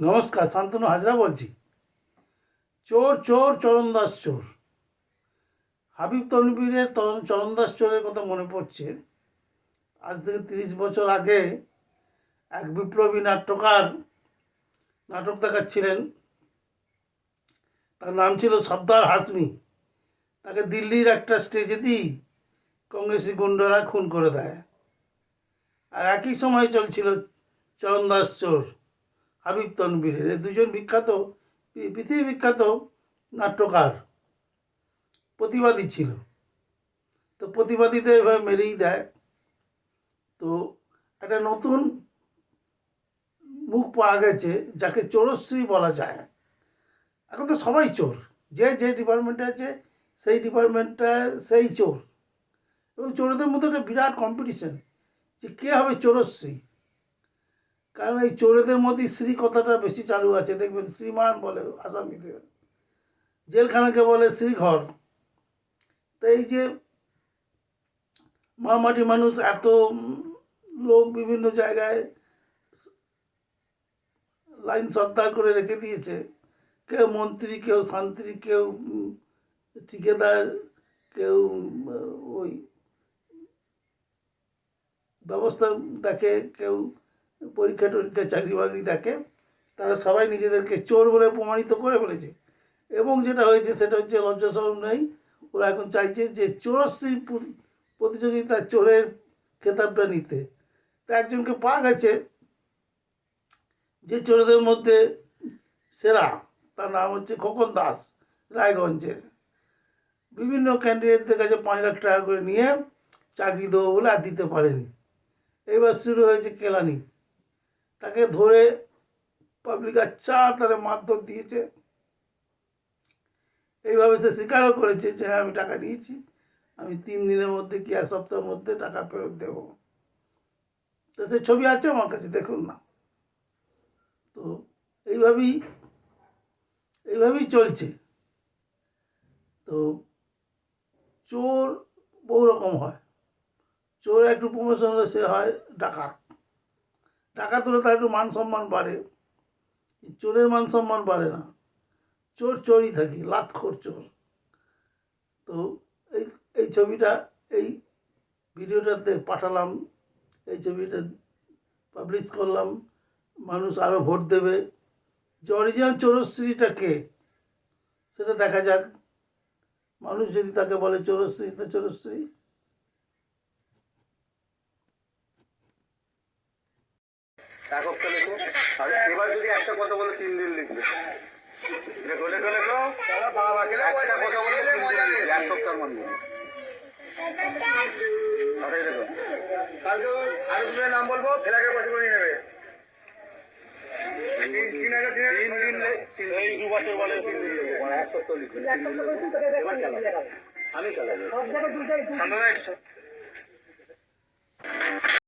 নমস্কার, শান্তনু হাজরা বলছি। চোর চোর চরণদাস চোর। হাবিব তনবীরের তরণ- চরণদাস চোরের কথা মনে পড়ছে। আজ থেকে তিরিশ বছর আগে এক বিপ্লবী নাট্যকার নাটক দেখাচ্ছিলেন। তার নাম ছিল সর্দার হাসমি। তাকে দিল্লির একটা স্টেজেতেই কংগ্রেসি গুন্ডরা খুন করে দেয়। আর একই সময় চলছিল চরণদাস চোর। হাবিব তনবীরের এই দুজন বিখ্যাত পৃথিবী বিখ্যাত নাট্যকার। প্রতিবাদী ছিল। তো প্রতিবাদীদের এভাবে মেরেই দেয়। তো একটা নতুন মুখ পাওয়া গেছে, যাকে চোরশ্রী বলা যায়। এখন তো সবাই চোর। যে যে ডিপার্টমেন্টে আছে, সেই ডিপার্টমেন্টটার সেই চোর। এবং চোরদের মধ্যে একটা বিরাট কম্পিটিশন যে কে হবে চোরশ্রী? কারণ এই চোরেদের মধ্যে শ্রী কথাটা বেশি চালু আছে। দেখবেন শ্রীমান বলে আসামিদের। জেলখানাকে বলে শ্রীঘর। তো এই যে মামাটি মানুষ এত লোক বিভিন্ন জায়গায় লাইন সর্দার করে রেখে দিয়েছে। কেউ মন্ত্রী, কেউ শান্ত্রী, কেউ ঠিকাদার, কেউ ওই ব্যবস্থা দেখে কেউ পরীক্ষা টরীক্ষা, চাকরি বাকরি দেখে, তারা সবাই নিজেদেরকে চোর বলে প্রমাণিত করে ফেলেছে। এবং যেটা হয়েছে, সেটা হচ্ছে লজ্জা শরম নেই। ওরা এখন চাইছে যে চোরশ্রী প্রতিযোগিতা চোরের খেতাবটা নিতে। তা একজনকে পাওয়া গেছে যে চোরদের মধ্যে সেরা, তার নাম হচ্ছে খোকন দাস, রায়গঞ্জের। বিভিন্ন ক্যান্ডিডেটদের কাছে পাঁচ লাখ টাকা করে নিয়ে চাকরি দেবো বলে আর দিতে পারেনি। এবার শুরু হয়েছে কেলানি। তাকে ধরে পাবলিক আচ্ছা তারা মারধর দিয়েছে। এইভাবে সে স্বীকারও করেছে যে হ্যাঁ আমি টাকা নিয়েছি আমি তিন দিনের মধ্যে কি এক সপ্তাহের মধ্যে টাকা ফেরত দেব? তো সে ছবি আছে আমার কাছে, দেখুন না। তো এইভাবেই এইভাবেই চলছে। তো চোর বহু রকম হয়। চোর একটু প্রমোশন হলে সে হয় ডাকাত। ডাকাত তুলে তার একটু মান সম্মান বাড়ে। চোরের মান সম্মান বাড়ে না। চোর চোরই থাকি, লাতখোর চোর। তো এই এই ছবিটা, এই ভিডিওটাতে পাঠালাম, এই ছবিটা পাবলিশ করলাম। মানুষ আরও ভোট দেবে। যে অরিজিনাল চোরশ্রীটা কে? সেটা দেখা যাক। মানুষ যদি তাকে বলে চোরশ্রী, তা চোরশ্রী। এককটা লেখো। আর এবার যদি একটা কথা বলে তিন দিন লিখবে। লেখো লেখো লেখো। একটা কথা বলে তিন দিন লিখবে। এক সপ্তাহের মধ্যে কালকে আরও দুটো নাম বলব ফেলাকের পয়সা করে নিয়ে নেবে। এক সপ্তাহ আমি চালাবো।